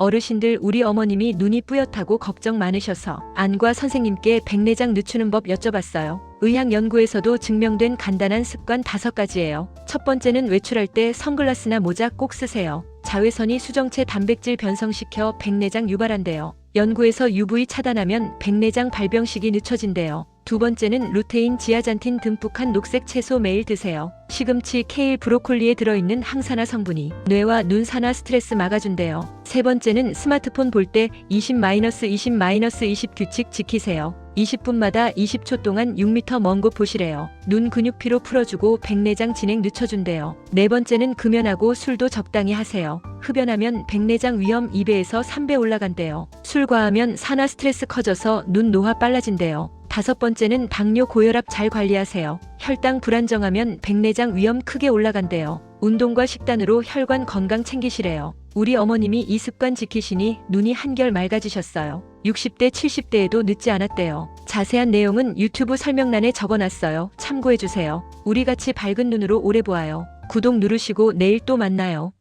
어르신들 우리 어머님이 눈이 뿌옇다고 걱정 많으셔서 안과 선생님께 백내장 늦추는 법 여쭤봤어요. 의학 연구에서도 증명된 간단한 습관 다섯 가지예요. 첫 번째는 외출할 때 선글라스나 모자 꼭 쓰세요. 자외선이 수정체 단백질 변성시켜 백내장 유발한대요. 연구에서 UV 차단하면 백내장 발병식이 늦춰진대요. 두 번째는 루테인, 지아잔틴 듬뿍한 녹색 채소 매일 드세요. 시금치, 케일, 브로콜리에 들어있는 항산화 성분이 뇌와 눈 산화 스트레스 막아준대요. 세 번째는 스마트폰 볼 때 20-20-20 규칙 지키세요. 20분마다 20초 동안 6m 먼 곳 보시래요. 눈 근육 피로 풀어주고 백내장 진행 늦춰준대요. 네 번째는 금연하고 술도 적당히 하세요. 흡연하면 백내장 위험 2배에서 3배 올라간대요. 술 과하면 산화 스트레스 커져서 눈 노화 빨라진대요. 다섯 번째는 당뇨 고혈압 잘 관리하세요. 혈당 불안정하면 백내장 위험 크게 올라간대요. 운동과 식단으로 혈관 건강 챙기시래요. 우리 어머님이 이 습관 지키시니 눈이 한결 맑아지셨어요. 60대, 70대에도 늦지 않았대요. 자세한 내용은 유튜브 설명란에 적어놨어요. 참고해주세요. 우리 같이 밝은 눈으로 오래 보아요. 구독 누르시고 내일 또 만나요.